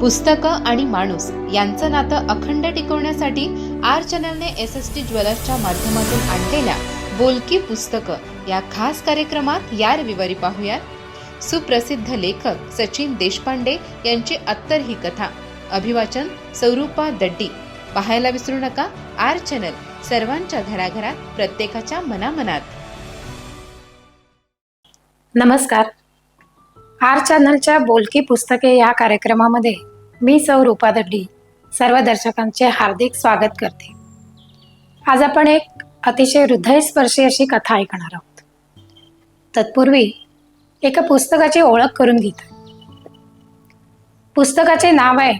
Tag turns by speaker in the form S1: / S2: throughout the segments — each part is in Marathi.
S1: पुस्तकं आणि माणूस यांचं नातं अखंड टिकवण्यासाठी आर चॅनलने एस एस टी ज्वेलर्सच्या माध्यमातून आणलेल्या बोलकी पुस्तकं या खास कार्यक्रमात या रविवारी पाहूयात. सुप्रसिद्ध लेखक सचिन देशपांडे यांची अत्तर ही कथा. अभिवाचन स्वरूपा दड्डी. पाहायला विसरू नका आर चॅनल. सर्वांच्या घराघरात प्रत्येकाच्या मनामनात.
S2: नमस्कार. आर चॅनलच्या बोलकी पुस्तके या कार्यक्रमामध्ये मी सौ रूपा सर्व दर्शकांचे हार्दिक स्वागत करते. आज आपण एक अतिशय हृदयस्पर्शी अशी कथा ऐकणार आहोत. तत्पूर्वी एका पुस्तकाची ओळख करून घेत. पुस्तकाचे नाव आहे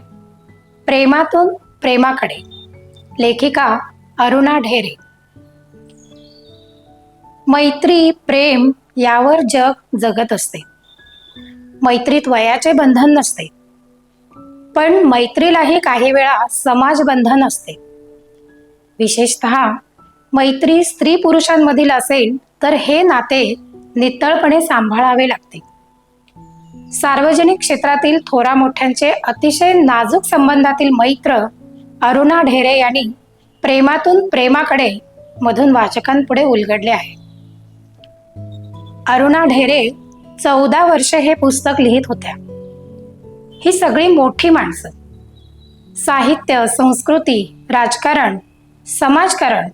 S2: प्रेमातून प्रेमाकडे लेखिका अरुणा ढेरे. मैत्री प्रेम यावर जग जगत असते. मैत्रीत वयाचे बंधन नसते. पण मैत्रीलाही काही वेळा समाज बंधन असते. विशेषत मैत्री स्त्री पुरुषांमधील असेल तर हे नाते नितळपणे सांभाळावे लागते. सार्वजनिक क्षेत्रातील थोरा मोठ्यांचे अतिशय नाजूक संबंधातील मैत्र अरुणा ढेरे यांनी प्रेमातून प्रेमाकडे मधून वाचकांपुढे उलगडले आहे. अरुणा ढेरे चौदा वर्षे हे पुस्तक लिहित होत्या. ही सगळी मोठी माणसं. साहित्य संस्कृती राजकारण समाजकारण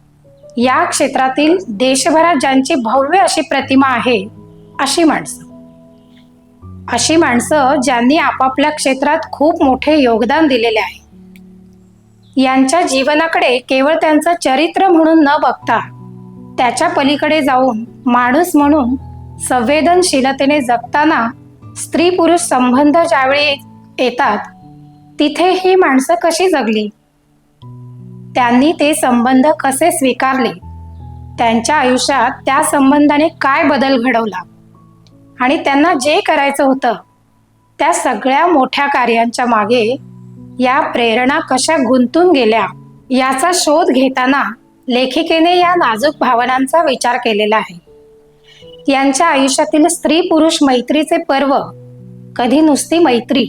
S2: या क्षेत्रातील देशभरात ज्यांची भव्य अशी प्रतिमा आहे अशी माणसं. अशी माणसं ज्यांनी आपापल्या क्षेत्रात खूप मोठे योगदान दिलेले आहे. यांच्या जीवनाकडे केवळ त्यांचं चरित्र म्हणून न बघता त्याच्या पलीकडे जाऊन माणूस म्हणून संवेदनशीलतेने जगताना स्त्री पुरुष संबंध ज्यावेळी येतात. तिथे ही माणसं कशी जगली? त्यांनी ते संबंध कसे स्वीकारले? त्यांच्या आयुष्यात त्या संबंधाने काय बदल घडवला? आणि त्यांना जे करायचं होतं त्या सगळ्या मोठ्या कार्यांच्या मागे या प्रेरणा कशा गुंतून गेल्या याचा शोध घेताना लेखिकेने या नाजूक भावनांचा विचार केलेला आहे. यांच्या आयुष्यातील स्त्री पुरुष मैत्रीचे पर्व कधी नुसती मैत्री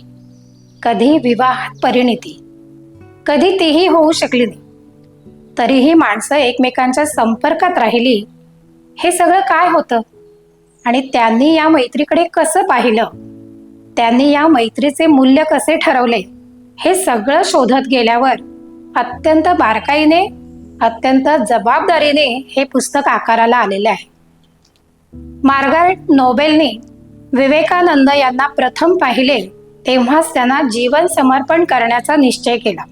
S2: कधी विवाह परिणिती कधी तीही होऊ शकली नाही. तरीही माणसं एकमेकांच्या संपर्कात राहिली हे सगळं काय होतं? आणि त्यांनी या मैत्रीकडे कसं पाहिलं? त्यांनी या मैत्रीचे मूल्य कसे ठरवले? हे सगळं शोधत गेल्यावर अत्यंत बारकाईने अत्यंत जबाबदारीने हे पुस्तक आकाराला आलेले आहे. मार्गारेट नोबेलने विवेकानंद यांना प्रथम पाहिले तेव्हाच त्यांना जीवन समर्पण करण्याचा निश्चय केला.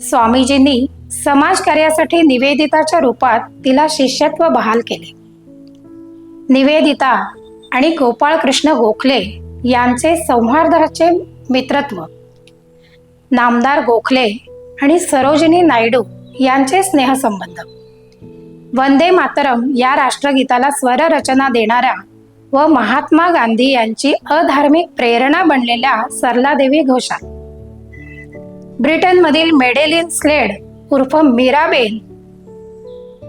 S2: स्वामीजींनी समाजकार्यासाठी निवेदिताच्या रूपात तिला शिष्यत्व बहाल केले. निवेदिता आणि गोपाळकृष्ण गोखले यांचे सौहार्दाचे मित्रत्व नामदार गोखले आणि सरोजिनी नायडू यांचे स्नेहसंबंध. वंदे मातरम या राष्ट्रगीताला स्वररचना देणाऱ्या व महात्मा गांधी यांची अधार्मिक प्रेरणा बनलेल्या सरलादेवी घोषाल. ब्रिटनमधील मेडेलिन स्लेड उर्फ मीराबेन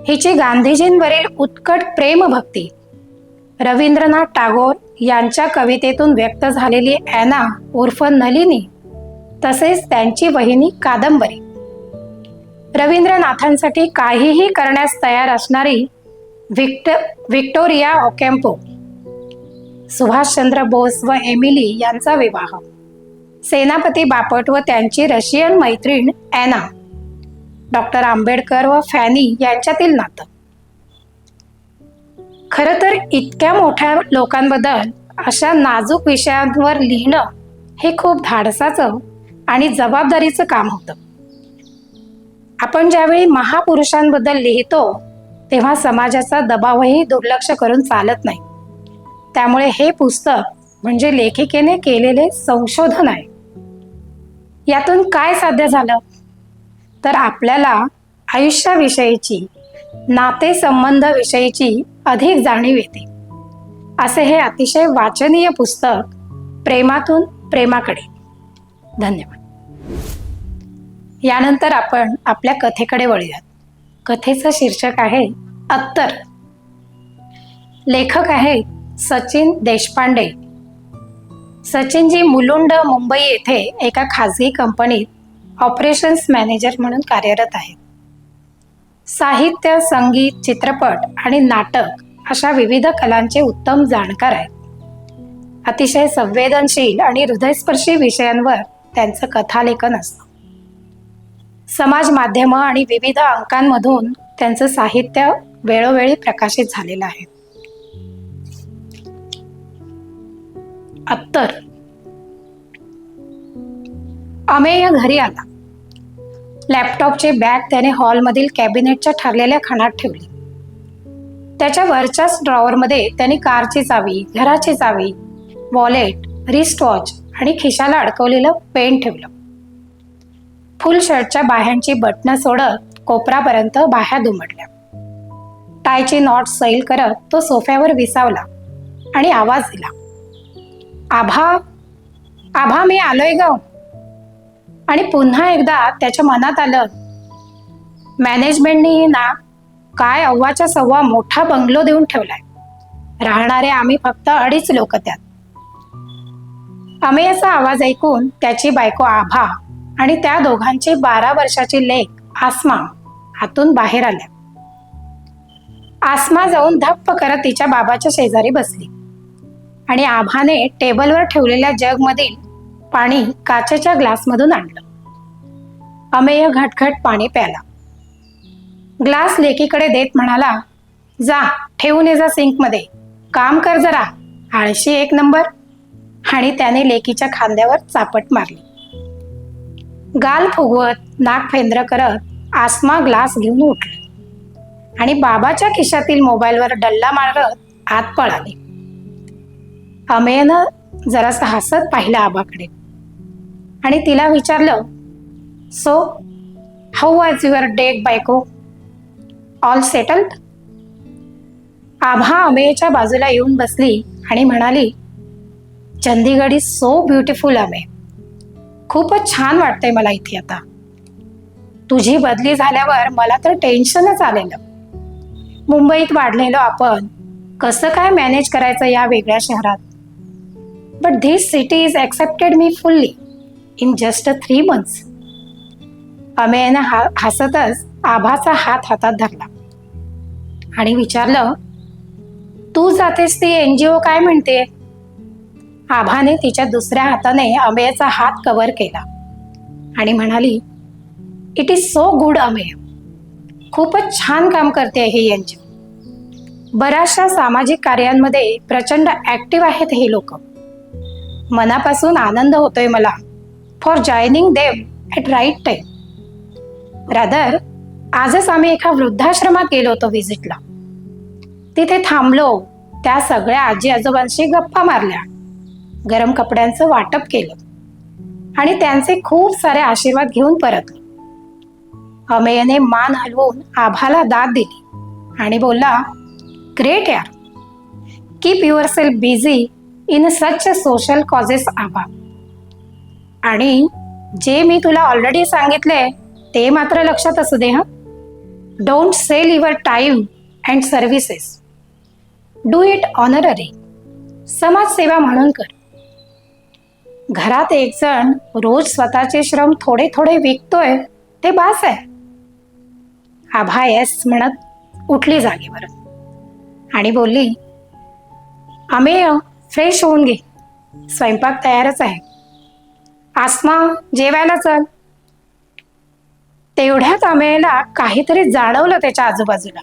S2: हिची गांधीजींवरील उत्कट प्रेमभक्ती रवींद्रनाथ टागोर यांच्या कवितेतून व्यक्त झालेली ॲना उर्फ नलिनी तसेच त्यांची वहिनी कादंबरी. रवींद्रनाथांसाठी काहीही करण्यास तयार असणारी विक्ट विक्टोरिया ओकेम्पो सुभाषचंद्र बोस व एमिली यांचा विवाह. सेनापती बापट व त्यांची रशियन मैत्रीण ॲना डॉक्टर आंबेडकर व फॅनी यांच्यातील नातं. खरं तर इतक्या मोठ्या लोकांबद्दल अशा नाजूक विषयांवर लिहिणं हे खूप धाडसाचं आणि जबाबदारीचं काम होतं. आपण ज्यावेळी महापुरुषांबद्दल लिहितो तेव्हा समाजाचा दबावही दुर्लक्ष करून चालत नाही. त्यामुळे हे पुस्तक म्हणजे लेखिकेने केलेले संशोधन आहे. यातून काय साध्य झालं? तर आपल्याला आयुष्याविषयीची नातेसंबंधाविषयीची अधिक जाणीव येते. असे हे अतिशय वाचनीय पुस्तक प्रेमातून प्रेमाकडे. धन्यवाद. यानंतर आपण आपल्या कथेकडे वळूयात. कथेचं शीर्षक आहे अत्तर. लेखक आहेत सचिन देशपांडे. सचिनजी मुलुंड मुंबई येथे एका खाजगी कंपनीत ऑपरेशन्स मॅनेजर म्हणून कार्यरत आहेत. साहित्य संगीत चित्रपट आणि नाटक अशा विविध कलांचे उत्तम जाणकार आहेत. अतिशय संवेदनशील आणि हृदयस्पर्शी विषयांवर त्यांचं कथालेखन असतं. समाज माध्यमं आणि विविध अंकांमधून त्यांचं साहित्य वेळोवेळी प्रकाशित झालेलं आहे. अत्तर. अमेय घरी आला. लॅपटॉपचे बॅग त्याने हॉलमधील कॅबिनेटच्या ठरलेल्या खणात ठेवली. त्याच्या वरच्याच ड्रॉवरमध्ये त्याने कारची चावी घराची चावी वॉलेट रिस्ट वॉच आणि खिशाला अडकवलेलं पेन ठेवलं. फुल शर्टच्या बाह्यांची बटणं सोडत कोपरापर्यंत बाह्या दुमडल्या. टायची नॉट सैल करत तो सोफ्यावर विसावला आणि आवाज दिला. आभा आभा मी आलोय ग. आणि पुन्हा एकदा त्याच्या मनात आलं मॅनेजमेंटनी ना काय अव्वाच्या सव्वा मोठा बंगलो देऊन ठेवलाय. राहणारे आम्ही फक्त अडीच लोक त्यात. अमेयाचा आवाज ऐकून त्याची बायको आभा आणि त्या दोघांची बारा वर्षाची लेख आसमा हातून बाहेर आल्या. आसमा जाऊन धप्प करत तिच्या बाबाच्या शेजारी बसली. आणि आभाने टेबलवर ठेवलेल्या जगमधील पाणी काचेच्या ग्लासमधून आणलं. अमेय घटघट पाणी प्याला. ग्लास लेकीकडे देत म्हणाला जा ठेवून ये जा सिंकमध्ये. काम कर जरा. आळशी एक नंबर. आणि त्याने लेकीच्या खांद्यावर चापट मारली. गाल फुगवत नाक फेंद्र करत आसमा ग्लास घेऊन उठले. आणि बाबाच्या खिशातील मोबाईलवर डल्ला मारत आत पळाले. अमेयनं जरासं हसत पाहिलं आबाकडे. आणि तिला विचारलं so how was your date बायको? ऑल सेटल्ड आभा अमेयच्या बाजूला येऊन बसली आणि म्हणाली चंदीगड इज सो ब्युटिफुल अमे. खूपच छान वाटतंय मला इथे आता. तुझी बदली झाल्यावर मला तर टेन्शनच आलेलं. मुंबईत वाढलेलो आपण कसं काय मॅनेज करायचं या वेगळ्या शहरात? But this city is accepted me fully in just a three months अमेयनं हा हसतच आभाचा हात हातात धरला. आणि विचारलं तू जातेस ती एन जी ओ काय म्हणते? आभाने तिच्या दुसऱ्या हाताने अमेयचा हात कव्हर केला. आणि म्हणाली it is so good Amey. खूपच छान काम करते हे यांची बऱ्याचशा सामाजिक कार्यांमध्ये प्रचंड ऍक्टिव्ह आहेत हे लोक. मनापासून आनंद होतोय मला. For joining them at right time rather आजच आम्ही एका वृद्धाश्रमात गेलो होतो व्हिजिटला तिथे थांबलो. त्या सगळ्या आजी आजोबांशी गप्पा मारल्या. गरम कपड्यांचं वाटप केलं. आणि त्यांचे खूप सारे आशीर्वाद घेऊन परतलो. अमेयने मान हलवून आभाला दाद दिली आणि बोलला ग्रेट यार. Keep yourself busy in such social causes Abha आणि जे मी तुला ऑलरेडी सांगितले ते मात्र लक्षात असू दे हा. Don't sell your time and services do it honorary समाजसेवा म्हणून कर. घरात एक जण रोज स्वतःचे श्रम थोडे थोडे विकतोय ते बास आहे. आभा येस म्हणत उठली जागेवर. आणि बोलली अमेय फ्रेश होऊन घे. स्वयंपाक तयारच आहे. आसमा जेवायला चल. तेवढ्यात अमेयला काहीतरी जाणवलं त्याच्या आजूबाजूला.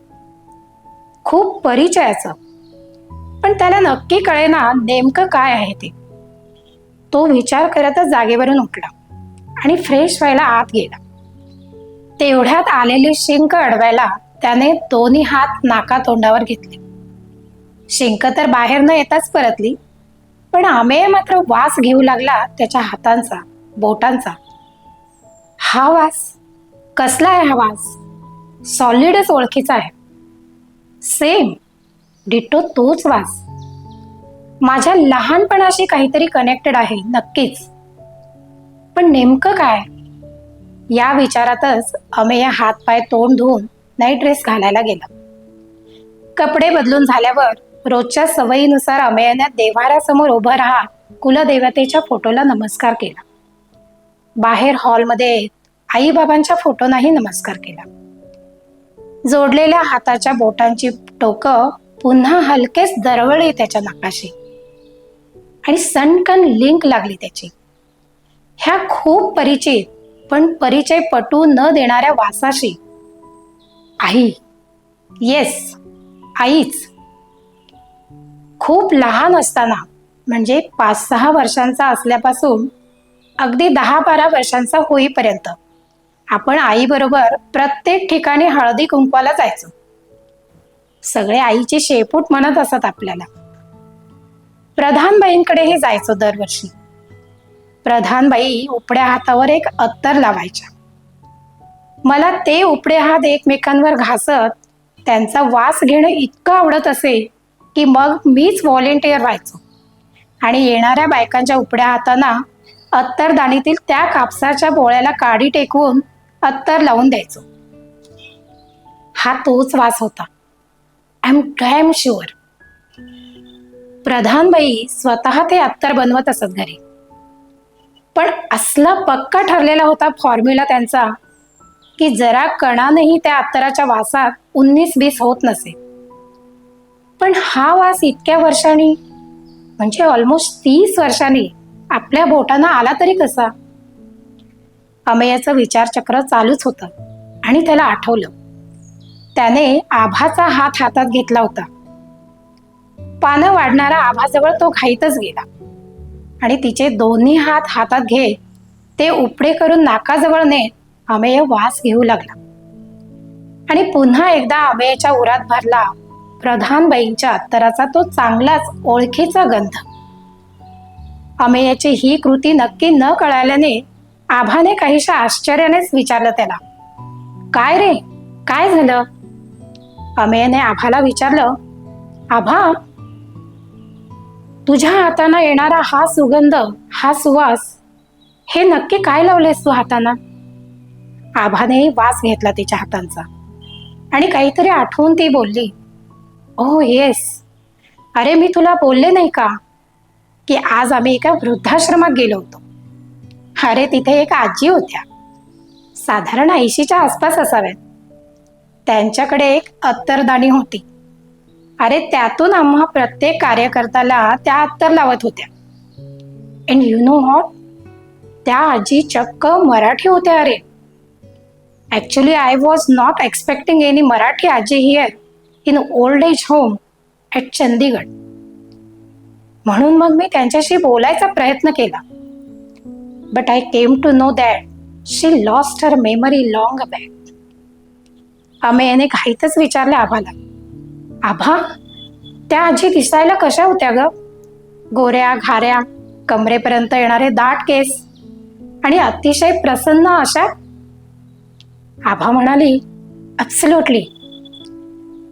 S2: खूप परिचयाचं. पण त्याला नक्की कळेना नेमकं काय आहे ते. तो विचार करतच जागेवरून उठला आणि फ्रेश व्हायला आत गेला. तेवढ्यात आलेली शिंक अडवायला त्याने दोन्ही हात नाका तोंडावर घेतले. शिंक तर बाहेर न येताच परतली. पण आमेय मात्र वास घेऊ लागला त्याच्या हातांचा बोटांचा. हा वास? कसला आहे हा वास? सॉलिडच ओळखीचा आहे. सेम डिटो तोच वास. माझ्या लहानपणाशी काहीतरी कनेक्टेड आहे नक्कीच. पण नेमकं काय? या विचारातच अमेय हातपाय तोंड धुवून नाईट ड्रेस घालायला गेला. कपडे बदलून झाल्यावर रोजच्या सवयीनुसार अमेयाने देव्हाऱ्यासमोर उभं राहा. कुलदेवतेच्या फोटोला नमस्कार केला. बाहेर हॉलमध्ये आईबाबांच्या फोटोनाही नमस्कार केला. जोडलेल्या हाताच्या बोटांची टोकं पुन्हा हलकेच दरवळली त्याच्या नाकाशी. आणि सणकण लिंक लागली त्याची. ह्या खूप परिचित पण परिचय पटू न देणाऱ्या वासाशी. आई. येस आईच. खूप लहान असताना म्हणजे पाच सहा वर्षांचा असल्यापासून अगदी दहा बारा वर्षांचा होईपर्यंत आपण आईबरोबर प्रत्येक ठिकाणी हळदी कुंकवाला जायचो. सगळे आईचे शेपूट म्हणत असत आपल्याला. प्रधानबाईंकडेही जायचो दरवर्षी. प्रधानबाई उपड्या हातावर एक अत्तर लावायच्या. मला ते उपडे हात एकमेकांवर घासत त्यांचा वास घेणं इतकं आवडत असे की मग मीच व्हॉलेंटिअर व्हायचो. आणि येणाऱ्या बायकांच्या उपड्या हाताना अत्तरदाणीतील त्या कापसाच्या बोळ्याला काडी टेकवून अत्तर लावून द्यायचो. हा तोच वास होता. आय एम डॅम शुअर प्रधानबाई स्वतः ते अत्तर बनवत असत घरी. पण असला पक्का ठरलेला होता फॉर्म्युला त्यांचा की जरा कणानही त्या अत्तराच्या वासात उन्नीस बीस होत नसे. पण हा वास इतक्या वर्षांनी म्हणजे ऑलमोस्ट तीस वर्षांनी आपल्या बोटांना आला तरी कसा? अमेयाचं विचारचक्र चालूच होतं आणि त्याला आठवलं. त्याने आभाचा हात हातात घेतला होता. पानं वाढणारा आभाजवळ तो घाईतच गेला. आणि तिचे दोन्ही हात हातात घेत ते उपडे करून नाकाजवळ नेत अमेय वास घेऊ लागला. आणि पुन्हा एकदा अमेयच्या उरात भरला. प्रधानबाईंच्या अत्तराचा तो चांगलाच ओळखीचा गंध. अमेयाची ही कृती नक्की न कळाल्याने आभाने काहीशा आश्चर्यानेच विचारलं त्याला काय रे? काय झालं? अमेयने आभाला विचारलं आभा तुझ्या हाताना येणारा हा सुगंध हा सुवास हे नक्की काय लावलेस तू हाताना? आभाने वास घेतला तिच्या हातांचा आणि काहीतरी आठवून ती बोलली ओ येस अरे मी तुला बोलले नाही का की आज आम्ही एका वृद्धाश्रमात गेलो होतो? अरे तिथे एक आजी होत्या. साधारण ऐंशीच्या आसपास असाव्यात. त्यांच्याकडे एक अत्तरदाणी होती. अरे त्यातून आम्हा प्रत्येक कार्यकर्त्याला त्या अत्तर लावत होत्या. अँड यू नो हॉट त्या आजी चक्क मराठी होत्या अरे. Actually I was not expecting any Marathi आजी here in old age home at Chandigarh. म्हणून मग मी त्यांच्याशी बोलायचा प्रयत्न केला. But I came to know that she lost her memory long back अमेयने याने घाईतच विचारले आभाला. आभा त्या आजी दिसायला कशा होत्या ग? गोऱ्या घाऱ्या कमरेपर्यंत येणारे दाट केस आणि अतिशय प्रसन्न अशा? आभा म्हणाली absolutely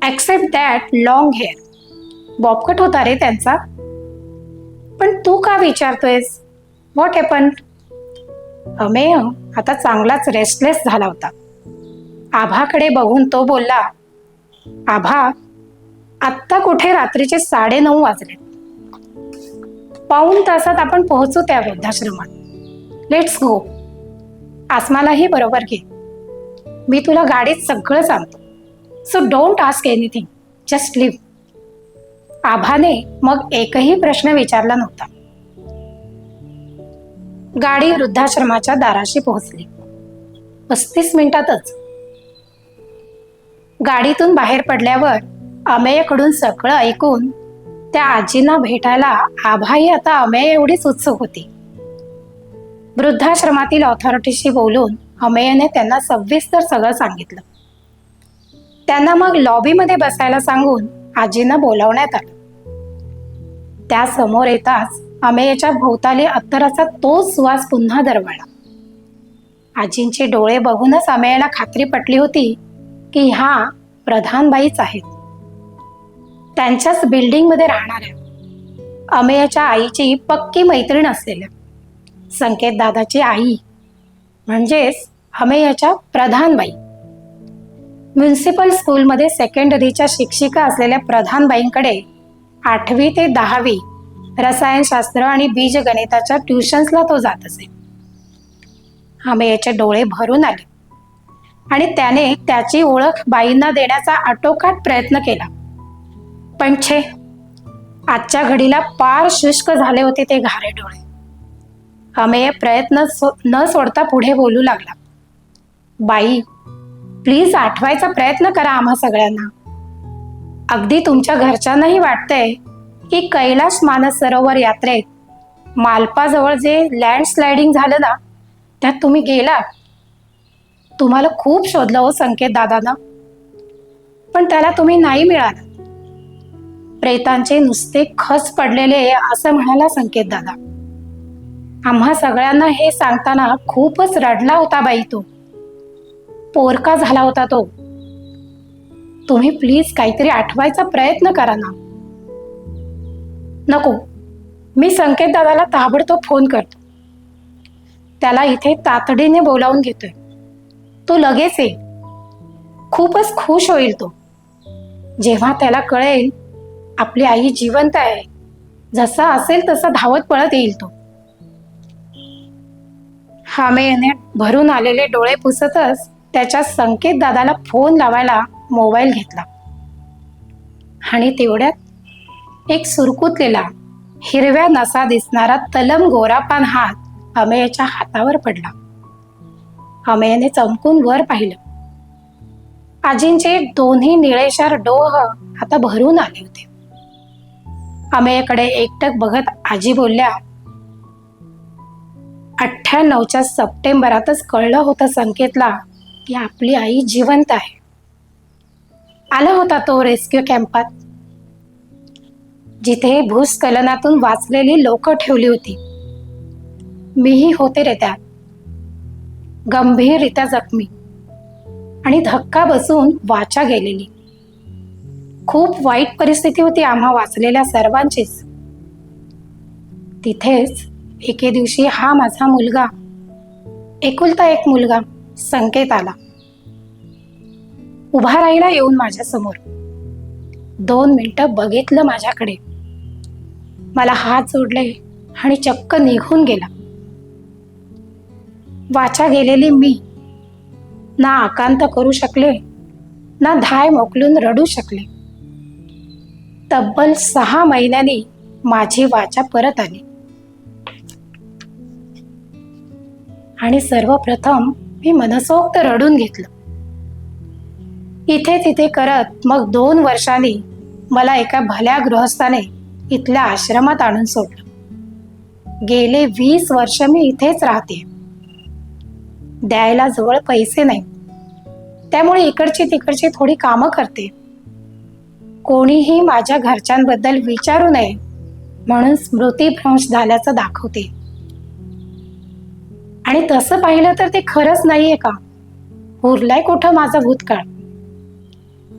S2: accept that long hair bob cut होता रे त्यांचा. पण तू का विचारतोयस? व्हॉट हॅपन अमेय आता चांगलाच रेस्टलेस झाला होता. आभाकडे बघून तो बोलला आभा आत्ता कुठे रात्रीचे साडे नऊ वाजले? पाऊण तासात आपण पोहोचू त्या वृद्धाश्रमात. लेट्स गो आसमालाही बरोबर घे. मी तुला गाडीत सगळं सांगतो. So don't ask anything just leave आभाने मग एकही प्रश्न विचारला नव्हता. गाडी वृद्धाश्रमाच्या दाराशी पोहोचली. पस्तीस मिनिटातच. गाडीतून बाहेर पडल्यावर अमेयकडून सगळं ऐकून त्या आजींना भेटायला आभाही आता अमेय एवढीच उत्सुक होती. वृद्धाश्रमातील ऑथॉरिटीशी बोलून अमेयने त्यांना सविस्तर सगळं सांगितलं. त्यांना मग लॉबीमध्ये बसायला सांगून आजींना बोलावण्यात आलं. त्या समोर येताच अमेयच्या भोवताली अत्तराचा तोच सुवास पुन्हा दरवळला. आजींचे डोळे बघूनच अमेयाला खात्री पटली होती की ह्या प्रधानबाईच आहेत. त्यांच्याच बिल्डिंगमध्ये राहणाऱ्या अमेयाच्या आईची पक्की मैत्रीण असलेल्या संकेत दादाची आई म्हणजेच अमेयाच्या प्रधानबाई. म्युन्सिपल स्कूलमध्ये सेकंडरीच्या शिक्षिका असलेल्या प्रधानबाईंकडे आठवी ते दहावी रसायनशास्त्र आणि बीजगणिताच्या ट्युशन्सला तो जात असे. आमेयाचे डोळे भरून आले. आणि त्याने त्याची ओळख बाईंना देण्याचा आटोकाट प्रयत्न केला. पण छे आजच्या घडीला पार शुष्क झाले होते ते घारे डोळे. अमेय प्रयत्न सो- न सोडता पुढे बोलू लागला. बाई प्लीज आठवायचा प्रयत्न करा आम्हा सगळ्यांना. अगदी तुमच्या घरच्यांनाही वाटतंय की कैलास मानस सरोवर यात्रेत मालपाजवळ जे लँडस्लायडिंग झालं ना त्यात तुम्ही गेला तुम्हाला खूप शोधलं हो संकेत दादानं. पण त्याला तुम्ही नाही मिळाला. प्रेतांचे नुसते खच पडलेले असं म्हणाला संकेत दादा. आम्हा सगळ्यांना हे सांगताना खूपच रडला होता बाई तो. पोरका झाला होता तो. तुम्ही प्लीज काहीतरी आठवायचा प्रयत्न करा ना. नको. मी संकेत दादाला ताबडतोब फोन करतो. त्याला इथे तातडीने बोलावून घेतोय तो लगेच येईल खूपच खुश होईल तो. जेव्हा त्याला कळेल आपली आई जिवंत आहे. जसा असेल तसा धावत पळत येईल तो. हामेने भरून आलेले डोळे पुसतच त्याच्या संकेत दादाला फोन लावायला मोबाईल घेतला. आणि तेवढ्यात एक सुरकुतलेला हिरव्या नसा दिसणारा तलम गोरापान हात अमेयाच्या हातावर पडला. अमेयाने चमकून वर पाहिलं. आजींचे दोन्ही निळेशार डोह आता भरून आले होते. अमेयाकडे एकटक बघत आजी बोलल्या अठ्ठ्याण्णवच्या सप्टेंबरातच कळलं होतं संकेतला की आपली आई जिवंत आहे. आला होता तो रेस्क्यू कॅम्पात. जिथे भूस्खलनातून वाचलेली लोक ठेवली होती. मीही होते रे त्यात. गंभीररित्या जखमी. आणि धक्का बसून वाचा गेलेली. खूप वाईट परिस्थिती होती आम्हा वाचलेल्या सर्वांचीच. तिथेच एके दिवशी हा माझा मुलगा एकुलता एक मुलगा संकेत आला. उभा राहिला येऊन माझ्यासमोर. दोन मिनिटं बघितलं माझ्याकडे. मला हात जोडले आणि चक्क निघून गेला. वाचा गेलेली मी. ना आकांत करू शकले ना धाय मोकलून रडू शकले. तब्बल सहा महिन्यांनी माझी वाचा परत आली. आणि सर्वप्रथम मी मनसोक्त रडून घेतलं. इथे तिथे करत मग दोन वर्षांनी मला एका भल्या गृहस्थाने इथल्या आश्रमात आणून सोडलं. गेले वीस वर्ष मी इथेच राहते. द्यायला जवळ पैसे नाही. त्यामुळे इकडची तिकडची थोडी कामं करते. कोणीही माझ्या घरच्यांबद्दल विचारू नये म्हणून स्मृतीभ्रंश झाल्याचं दाखवते. आणि तसं पाहिलं तर ते खरंच नाहीये का? उरलाय कुठं माझा भूतकाळ?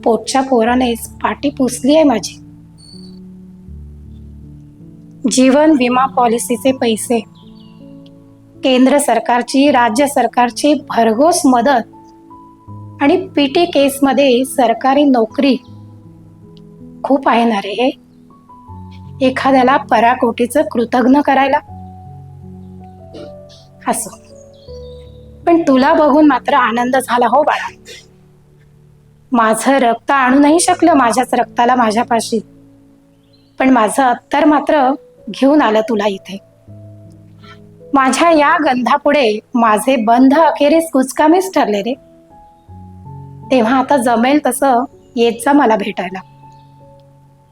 S2: पोटच्या पोरानेच पाठी पुसली आहे माझी. जीवन विमा पॉलिसीचे पैसे. केंद्र सरकारची राज्य सरकारची भरघोस मदत. आणि पीटी केसमध्ये सरकारी नोकरी. खूप आहे ना रे हे? एखाद्याला पराकोटीचं कृतज्ञ करायला? असो. पण तुला बघून मात्र आनंद झाला हो बाळा. माझं रक्त आणू नाही शकलं माझ्याच रक्ताला माझ्यापाशी. पण माझं अत्तर मात्र घेऊन आलं तुला इथे. माझ्या या गंधापुढे माझे बंध अखेरीस कुचकामीच ठरले रे. तेव्हा आता जमेल तसं येत जा मला भेटायला.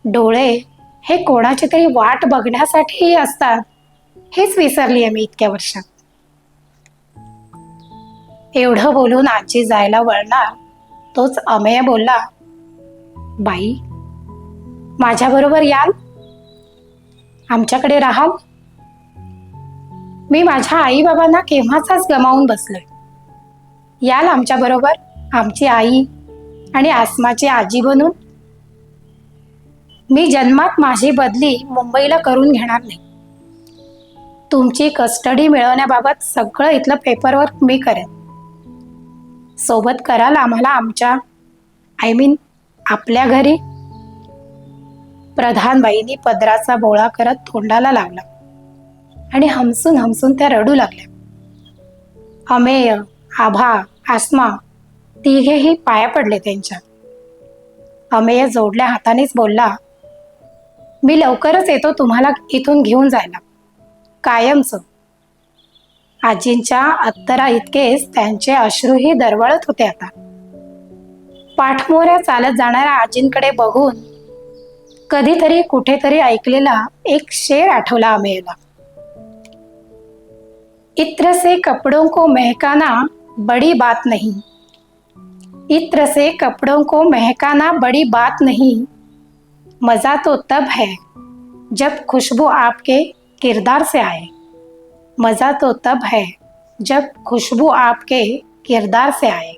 S2: डोळे हे कोणाची तरी वाट बघण्यासाठीही असतात हेच विसरली आहे मी इतक्या वर्षात. एवढं बोलून आजी जायला वळणार तोच अमेय बोलला बाई माझ्याबरोबर याल? आमच्याकडे राहाल? मी माझ्या आईबाबांना केव्हाचाच गमावून बसलोय. याल आमच्याबरोबर आमची आई आणि आसमाची आजी बनून. मी जन्मात माझी बदली मुंबईला करून घेणार नाही. तुमची कस्टडी मिळवण्याबाबत सगळं इथलं पेपरवर्क मी करेन. सोबत कराल आम्हाला आमच्या आय मीन आपल्या घरी? प्रधानबाईंनी पदराचा बोळा करत तोंडाला लावला. आणि हमसून हमसून त्या रडू लागल्या. अमेय आभा आसमा तिघेही पाया पडले त्यांच्या. अमेय जोडल्या हातानेच बोलला मी लवकरच येतो तुम्हाला इथून घेऊन जायला. कायमचं. आजींच्या अत्तरा इतकेच त्यांचे अश्रूही दरवळत होते आता. पाठमोऱ्या चालत जाणाऱ्या आजींकडे बघून कधीतरी कुठेतरी ऐकलेला एक शेर आठवला अमेयला इत्र से कपड़ों को महकाना बड़ी बात नहीं. इत्र से कपड़ों को महकाना बड़ी बात नहीं. मज़ा तो तब है जब खुशबू आपके किरदार से आए। मज़ा तो तब है जब खुशबू आपके किरदार से आए।